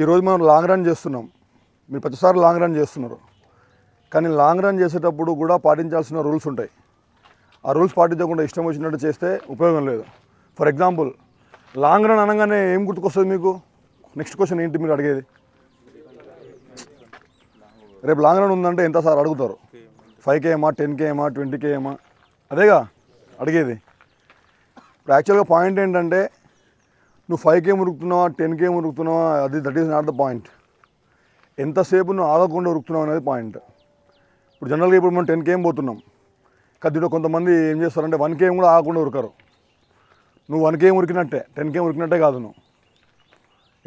ఈరోజు మనం long run చేస్తున్నాం. మీరు ప్రతిసారి లాంగ్ రన్ చేస్తున్నారు. కానీ లాంగ్ రన్ చేసేటప్పుడు కూడా పాటించాల్సిన రూల్స్ ఉంటాయి. ఆ రూల్స్ పాటించకుండా ఇష్టం వచ్చినట్టు చేస్తే ఉపయోగం లేదు. ఫర్ ఎగ్జాంపుల్ లాంగ్ రన్ అనగానే ఏం గుర్తుకొస్తుంది మీకు? నెక్స్ట్ క్వశ్చన్ ఏంటి మీరు అడిగేది? రేపు లాంగ్ రన్ ఉందంటే ఎంత సార్ అడుగుతారు? ఫైవ్ కేఎమా టెన్ కేఎమా ట్వంటీ కేఎమా అదేగా అడిగేది. ఇప్పుడు యాక్చువల్గా పాయింట్ ఏంటంటే నువ్వు ఫైవ్ కే ఉరుకుతున్నావా టెన్ కే ఉరుకుతున్నావా అది that is not the point ఎంతసేపు నువ్వు ఆగకుండా ఉరుకుతున్నావు అనేది పాయింట్ ఇప్పుడు జనరల్గా ఇప్పుడు మనం టెన్ కేమ్ పోతున్నాం. కదిలో కొంతమంది ఏం చేస్తారంటే వన్ కేమ్ కూడా ఆగకుండా ఉరకరు. నువ్వు వన్ కేమ్ ఉరికినట్టే టెన్ కేమ్ ఉరికినట్టే కాదు నువ్వు.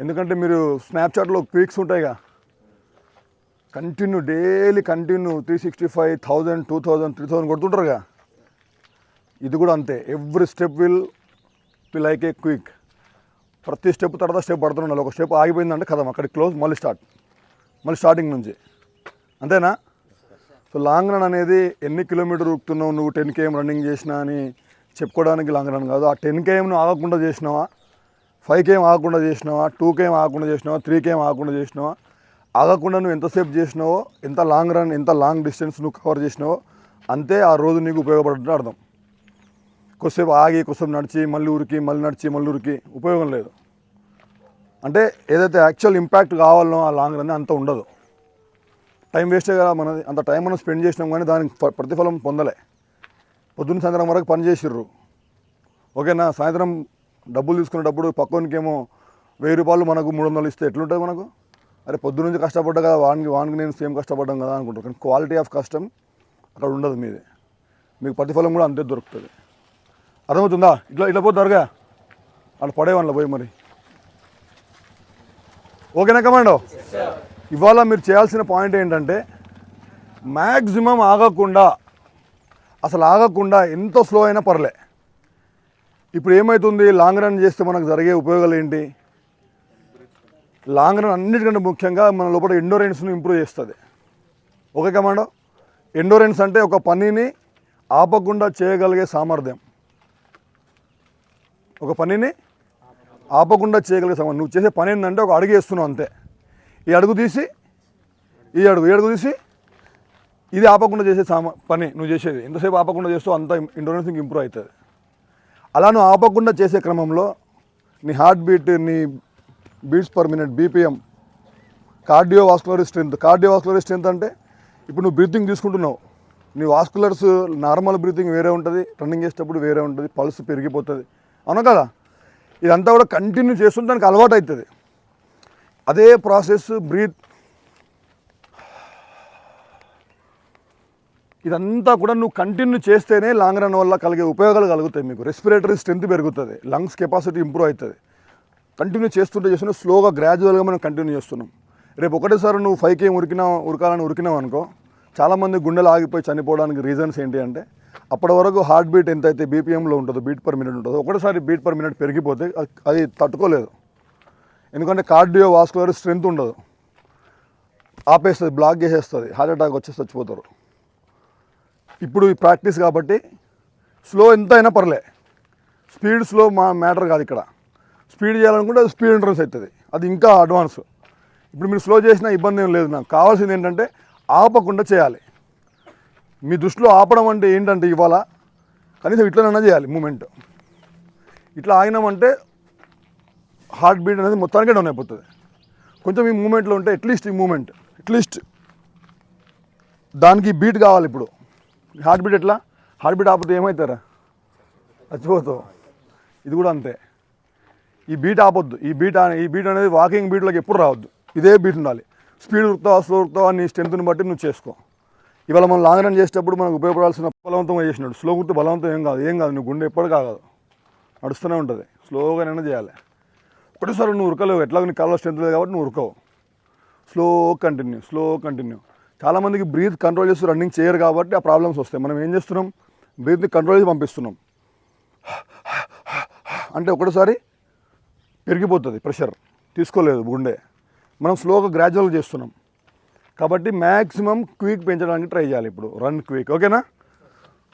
ఎందుకంటే మీరు స్నాప్చాట్లో క్విక్స్ ఉంటాయిగా continue daily continue three sixty five thousand two thousand three thousand కొడుతుంటారుగా ఇది కూడా అంతే. Every step will we like a quick ప్రతి స్టెప్ తర్వాత స్టెప్ పడుతున్నాను. ఒక స్టెప్ ఆగిపోయిందంటే కథం. అక్కడికి క్లోజ్ మళ్ళీ స్టార్ట్. మళ్ళీ స్టార్టింగ్ నుంచి. అంతేనా? సో లాంగ్ రన్ అనేది ఎన్ని కిలోమీటర్ ఉరుకుతున్నావు నువ్వు టెన్ కేఎం రన్నింగ్ చేసినా అని చెప్పుకోవడానికి లాంగ్ రన్ కాదు. ఆ టెన్ కేఎంను ఆగకుండా చేసినావా? ఫైవ్ కేఎం ఆగకుండా చేసినావా? టూ కేఎం ఆగకుండా చేసినావా? త్రీ కేఎం ఆగకుండా చేసినావా? ఆగకుండా నువ్వు ఎంతసేపు చేసినావో ఎంత లాంగ్ రన్ ఎంత లాంగ్ డిస్టెన్స్ నువ్వు కవర్ చేసినావో అంతే ఆ రోజు నీకు ఉపయోగపడుతుంటే అర్థం. కొద్దిసేపు ఆగి కొద్దిసేపు నడిచి మళ్ళీ ఊరికి మళ్ళీ నడిచి మళ్ళీ ఊరికి ఉపయోగం లేదు. అంటే ఏదైతే యాక్చువల్ ఇంపాక్ట్ కావాలనో ఆ లాంగ్ రన్ అంత ఉండదు. టైం వేస్టే కదా మనది. అంత టైం మనం స్పెండ్ చేసినాం కానీ దానికి ప్రతిఫలం పొందలే. పొద్దున్న సాయంత్రం వరకు పని చేసిర్రు. ఓకేనా సాయంత్రం డబ్బులు తీసుకునేటప్పుడు పక్కనికేమో వెయ్యి రూపాయలు మనకు మూడు వందలు ఇస్తే ఎట్లుంటుంది మనకు? అరే పొద్దు నుంచి కష్టపడ్డా కదా వానికి వానికి నేను సేమ్ కష్టపడ్డాం కదా అనుకుంటారు. కానీ క్వాలిటీ ఆఫ్ కష్టం అక్కడ ఉండదు మీది. మీకు ప్రతిఫలం కూడా అంతే దొరుకుతుంది. అర్థమవుతుందా? ఇట్లా ఇట్లా తర్వాత అట్లా పడేవాళ్ళ పోయి మరి. ఓకేనా కమాండో? ఇవాళ మీరు చేయాల్సిన పాయింట్ ఏంటంటే మ్యాక్సిమం ఆగకుండా అసలు ఆగకుండా ఎంత స్లో అయినా పర్లే. ఇప్పుడు ఏమవుతుంది లాంగ్ రన్ చేస్తే మనకు జరిగే ఉపయోగాలు ఏంటి? లాంగ్ రన్ అన్నిటికంటే ముఖ్యంగా మన లోపల ఎండోరెన్స్ను ఇంప్రూవ్ చేస్తుంది. Okay commando? ఎండోరెన్స్ అంటే ఒక పనిని ఆపకుండా చేయగలిగే సామర్థ్యం. ఒక పనిని ఆపకుండా చేయగలిగే నువ్వు చేసే పని ఏంటంటే ఒక అడుగు వేస్తున్నావు అంతే. ఈ అడుగు తీసి ఈ అడుగు ఈ అడుగు తీసి ఇది ఆపకుండా చేసే సామ పని నువ్వు చేసేది. ఎంతసేపు ఆపకుండా చేస్తూ అంత ఎండోరెన్స్ ఇంప్రూవ్ అవుతుంది. అలా నువ్వు ఆపకుండా చేసే క్రమంలో నీ హార్ట్ బీట్ నీ beats per minute BPM cardio vascular strength cardio vascular strength అంటే ఇప్పుడు నువ్వు బ్రీతింగ్ తీసుకుంటున్నావు. నీ వాస్కులర్స్ నార్మల్ బ్రీతింగ్ వేరే ఉంటుంది. రన్నింగ్ చేసేటప్పుడు వేరే ఉంటుంది. పల్స్ పెరిగిపోతుంది. అవును కదా? ఇదంతా కూడా కంటిన్యూ చేస్తుంటే దానికి అలవాటు అవుతుంది. అదే ప్రాసెస్ బ్రీత్ ఇదంతా కూడా నువ్వు కంటిన్యూ చేస్తేనే లాంగ్ రన్ వల్ల కలిగే ఉపయోగాలు కలుగుతాయి మీకు. రెస్పిరేటరీ స్ట్రెంత్ పెరుగుతుంది. లంగ్స్ కెపాసిటీ ఇంప్రూవ్ అవుతుంది. కంటిన్యూ చేస్తుంటే చేస్తున్నా స్లోగా గ్రాడ్యువల్గా మనం కంటిన్యూ చేస్తున్నాం. రేపు ఒకటేసారి నువ్వు ఫైవ్ కేం ఉరికినా ఉరకాలని ఉరికినావు అనుకో చాలామంది గుండెలు ఆగిపోయి చనిపోవడానికి రీజన్స్ ఏంటి అంటే అప్పటి వరకు హార్ట్ బీట్ ఎంత అయితే బీపీఎంలో ఉంటుందో బీట్ పర్ మినిట్ ఉంటుందో ఒకటేసారి బీట్ పర్ మినిట్ పెరిగిపోతే అది- తట్టుకోలేదు. ఎందుకంటే కార్డియో వాస్కులర్ స్ట్రెంత్ ఉండదు. ఆపేస్తుంది బ్లాక్ చేసేస్తుంది హార్ట్ అటాక్ వచ్చేసి చచ్చిపోతారు. ఇప్పుడు ఈ ప్రాక్టీస్ కాబట్టి స్లో ఎంత అయినా పర్లే. స్పీడ్ స్లో మా మ్యాటర్ కాదు ఇక్కడ. స్పీడ్ చేయాలనుకుంటే అది స్పీడ్ ఎంట్రన్స్ అవుతుంది. అది ఇంకా అడ్వాన్స్ ఇప్పుడు మీరు స్లో చేసినా ఇబ్బంది ఏం లేదు నాకు. కావాల్సింది ఏంటంటే ఆపకుండా చేయాలి. మీ దృష్టిలో ఆపడం అంటే ఏంటంటే ఇవాళ కనీసం ఇట్లనైనా చేయాలి మూమెంట్. ఇట్లా ఆగినామంటే హార్ట్ బీట్ అనేది మొత్తానికే డౌన్ అయిపోతుంది. కొంచెం ఈ మూమెంట్లో ఉంటే అట్లీస్ట్ ఈ మూమెంట్ అట్లీస్ట్ దానికి బీట్ కావాలి ఇప్పుడు. హార్ట్ బీట్ ఎట్లా? హార్ట్ బీట్ ఆపితే ఏమవుతారా చచ్చిపోతావు. ఇది కూడా అంతే. ఈ బీట్ ఆపొద్దు. ఈ బీట్ ఈ బీట్ అనేది వాకింగ్ బీట్లోకి ఎప్పుడు రావద్దు. ఇదే బీట్ ఉండాలి. స్పీడ్ ఉరుకుతావా స్లో ఉరుకుతావా నీ స్ట్రెంత్ని బట్టి నువ్వు చేసుకో. ఇవాళ మనం లాంగ్ రన్ చేసేటప్పుడు మనకు ఉపయోగపడాల్సిన బలవంతంగా చేసినాడు. స్లో గుర్తు బలవంతం ఏం కాదు ఏం కాదు. నువ్వు గుండె ఎప్పుడు కాదు నడుస్తూనే ఉంటుంది. స్లోగానైనా చేయాలి. ఒకటేసారి నువ్వు ఉరకలేవు. ఎట్లా నీ కళ్ళ స్ట్రెంత్ లేదు కాబట్టి నువ్వు ఉరకవు. Slow continue slow continue. చాలామందికి బ్రీత్ కంట్రోల్ చేస్తూ రన్నింగ్ చేయరు కాబట్టి ఆ ప్రాబ్లమ్స్ వస్తాయి. మనం ఏం చేస్తున్నాం? బ్రీత్ని కంట్రోల్ చేసి పంపిస్తున్నాం. అంటే ఒకటేసారి పెరిగిపోతుంది ప్రెషర్. తీసుకోలేదు గుండె. మనం స్లోగా గ్రాడ్యువల్ చేస్తున్నాం. కాబట్టి మ్యాక్సిమం క్విక్ పెంచడానికి ట్రై చేయాలి ఇప్పుడు. రన్ క్విక్ ఓకేనా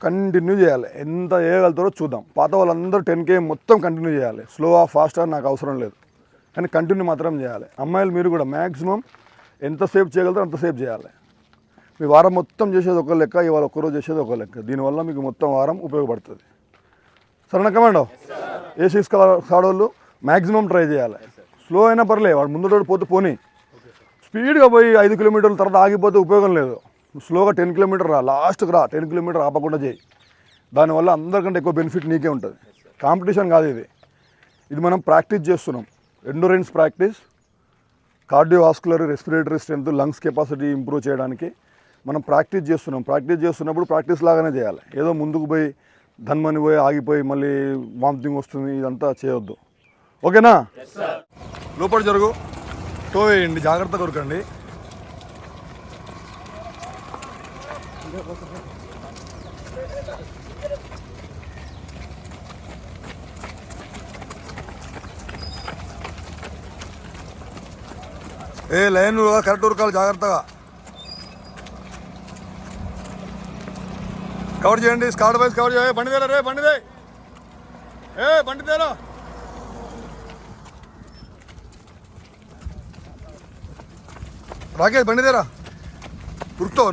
కంటిన్యూ చేయాలి. ఎంత చేయగలుగుతారో చూద్దాం. పాత వాళ్ళందరూ టెన్ కే మొత్తం కంటిన్యూ చేయాలి. స్లో ఆ ఫాస్ట్ నాకు అవసరం లేదు. కానీ కంటిన్యూ మాత్రం చేయాలి. అమ్మాయిలు మీరు కూడా మ్యాక్సిమం ఎంతసేపు చేయగలుగుతారో అంతసేపు చేయాలి. మీ వారం మొత్తం చేసేది ఒక లెక్క ఇవాళ ఒక్కరోజు చేసేది ఒక లెక్క. దీనివల్ల మీకు మొత్తం వారం ఉపయోగపడుతుంది. సరేనా కమాండో ఏ సిక్స్ కాడోళ్ళు మ్యాక్సిమం ట్రై చేయాలి. స్లో అయినా పర్లే వాడు ముందు పోతే పోనీ. స్పీడ్గా పోయి ఐదు కిలోమీటర్ల తర్వాత ఆగిపోతే ఉపయోగం లేదు. స్లోగా టెన్ కిలోమీటర్ రా లాస్ట్కి రా టెన్ కిలోమీటర్ ఆపకుండా చేయి. దానివల్ల అందరికంటే ఎక్కువ బెనిఫిట్ నీకే ఉంటుంది. కాంపిటీషన్ కాదు ఇది. ఇది మనం ప్రాక్టీస్ చేస్తున్నాం. Endurance practice cardiovascular respiratory strength lungs capacity improve చేయడానికి మనం ప్రాక్టీస్ చేస్తున్నాం. ప్రాక్టీస్ చేస్తున్నప్పుడు ప్రాక్టీస్ లాగానే చేయాలి. ఏదో ముందుకు పోయి ధన్మని పోయి ఆగిపోయి మళ్ళీ వామిటింగ్ వస్తుంది ఇదంతా చేయొద్దు. ఓకేనా? లోపల జరుగు. టో వేయండి జాగ్రత్త కొరకండి ఏ లైన్ కరెక్ట్ ఉరకాలి జాగ్రత్తగా. కవర్ చేయండి స్కాడ్ వైజ్ కవర్ చేయ బండి తేరా రే బండి దే ఏ బండి తేరా. రాకేష్ బండి తేరా ఉరుకుతావు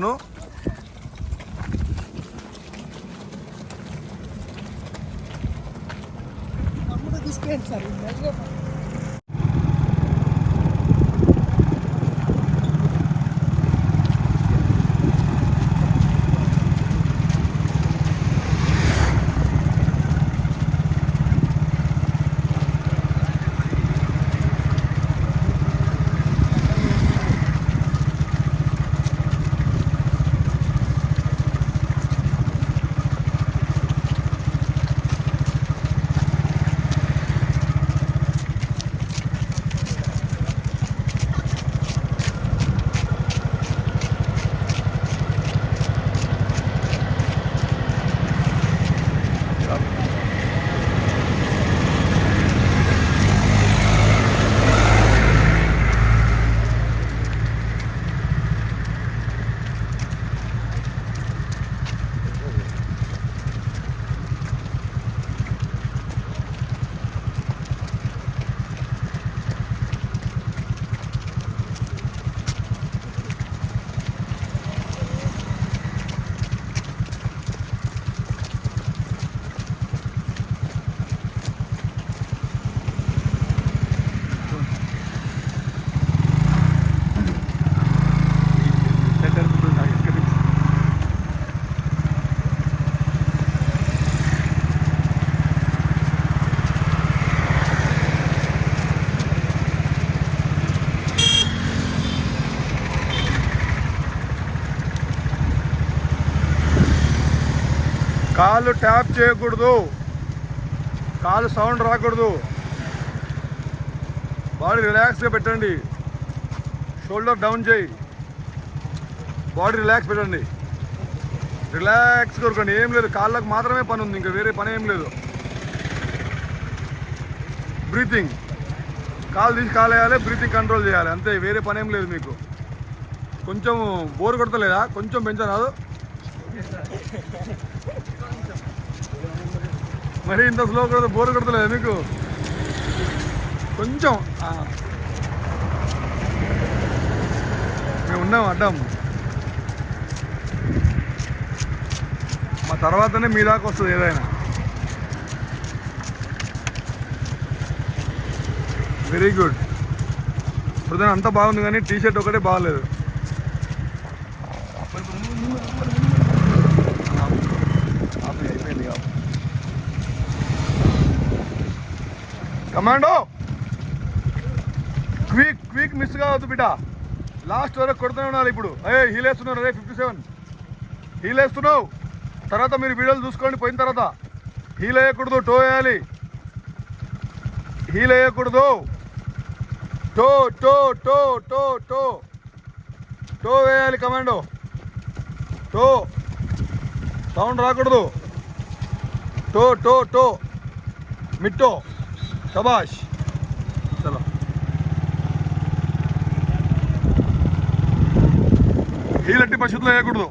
కాలు ట్యాప్ చేయకూడదు. కాలు సౌండ్ రాకూడదు. బాడీ రిలాక్స్గా పెట్టండి. షోల్డర్ డౌన్ చేయి. బాడీ రిలాక్స్ పెట్టండి. రిలాక్స్ కొరకండి ఏం లేదు కాళ్ళకు మాత్రమే పని ఉంది ఇంకా వేరే పని ఏం లేదు. బ్రీతింగ్. కాలు తీసి కాలు వేయాలి బ్రీతింగ్ కంట్రోల్ చేయాలి. అంతే వేరే పని ఏం లేదు మీకు. కొంచెం బోర్ కొడతలేదా? కొంచెం పెంచరాదు మరి ఇంత స్లో కూడా బోర్ కొడతలేదు మీకు? కొంచెం మేము ఉన్నాం అడ్డం. మా తర్వాతనే మీ దాకా వస్తుంది ఏదైనా. వెరీ గుడ్ ఇప్పుడు అంతా బాగుంది కానీ టీ షర్ట్ ఒకటే బాగలేదు. కమాండో! క్విక్ క్విక్ మిస్ కావద్దు బిడ్డ. లాస్ట్ వరకు కొడుతూనే ఉండాలి ఇప్పుడు. ఏ హీల్ వేస్తున్నారు అదే ఫిఫ్టీ సెవెన్ హీల్ వేస్తున్నావు తర్వాత మీరు వీడియోలు చూసుకోండి పోయిన తర్వాత. హీల్ వేయకూడదు టో వేయాలి. హీల్ వేయకూడదు toe toe toe toe toe toe వేయాలి కమాండో. టో సౌండ్ రాకూడదు. టో టో టో మిట్టో శబాష్ ఈ లట్టి పరిస్థితుల్లో వేయకూడదు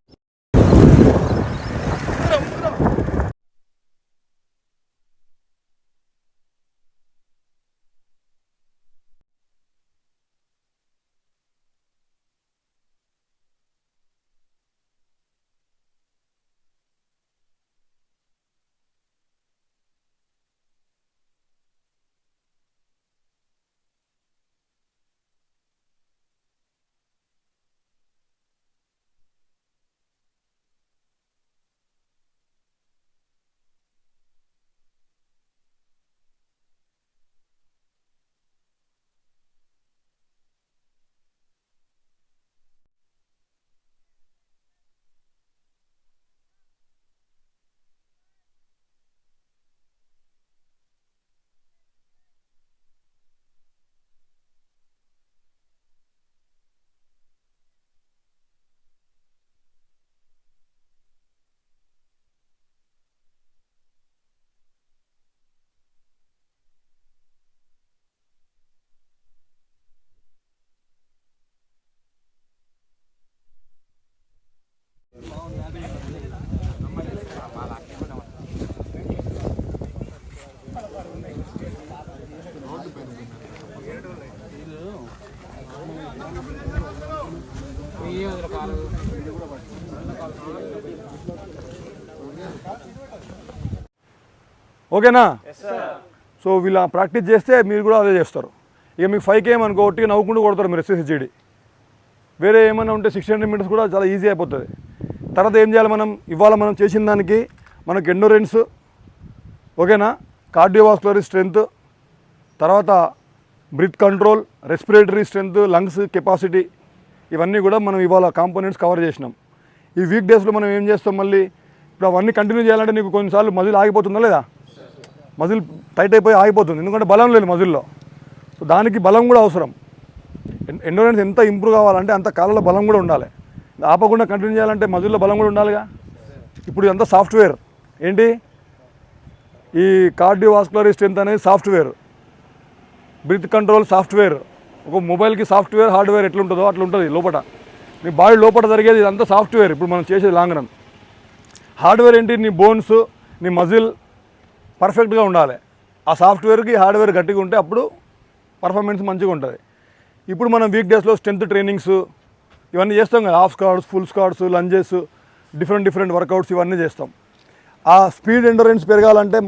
ఓకేనా? సో వీళ్ళ ప్రాక్టీస్ చేస్తే మీరు కూడా అదే చేస్తారు. ఇక మీకు ఫైవ్ కేమ్ అనుకో ఒట్టిగా నవ్వుకుంటూ కొడతారు మీరు ఎస్ఎస్హెచ్డి వేరే ఏమైనా ఉంటే సిక్స్ హండ్రెడ్ మీటర్స్ కూడా చాలా ఈజీ అయిపోతుంది. తర్వాత ఏం చేయాలి మనం? ఇవాళ మనం చేసిన దానికి మనకు ఎండోరెన్స్ ఓకేనా? కార్డియోవాస్కులరీ స్ట్రెంగ్త్ తర్వాత breath control respiratory strength lungs capacity ఇవన్నీ కూడా మనం ఇవాళ కాంపోనెంట్స్ కవర్ చేసినాం. ఈ వీక్ డేస్లో మనం ఏం చేస్తాం మళ్ళీ? ఇప్పుడు అవన్నీ కంటిన్యూ చేయాలంటే నీకు కొన్నిసార్లు మజిల్ ఆగిపోతుందా లేదా? మజిల్ టైట్ అయిపోయి ఆగిపోతుంది. ఎందుకంటే బలం లేదు మజిల్లో. సో దానికి బలం కూడా అవసరం. ఎండోరెన్స్ ఎంత ఇంప్రూవ్ కావాలంటే అంత కాలంలో బలం కూడా ఉండాలి. ఆపకుండా కంటిన్యూ చేయాలంటే మజిల్లో బలం కూడా ఉండాలిగా? ఇప్పుడు ఇదంతా సాఫ్ట్వేర్ ఏంటి? ఈ కార్డియోవాస్కులర్ స్ట్రెంత్ అనేది సాఫ్ట్వేర్ బ్రీత్ కంట్రోల్ సాఫ్ట్వేర్ ఒక మొబైల్కి సాఫ్ట్వేర్ హార్డ్వేర్ ఎట్లుంటుందో అట్లా ఉంటుంది లోపల నీ బాడీ లోపల జరిగేది ఇదంతా సాఫ్ట్వేర్ ఇప్పుడు మనం చేసేది లాంగ్ రన్ హార్డ్వేర్ ఏంటి? నీ బోన్స్ నీ మజిల్ పర్ఫెక్ట్గా ఉండాలి. ఆ సాఫ్ట్వేర్కి హార్డ్వేర్ గట్టిగా ఉంటే అప్పుడు పర్ఫార్మెన్స్ మంచిగా ఉంటుంది. ఇప్పుడు మనం వీక్ డేస్లో స్ట్రెంత్ ట్రైనింగ్స్ ఇవన్నీ చేస్తాం కదా. Half squats full squats lunges different different workouts ఇవన్నీ చేస్తాం. ఆ స్పీడ్ ఎండరెన్స్ పెరగాలంటే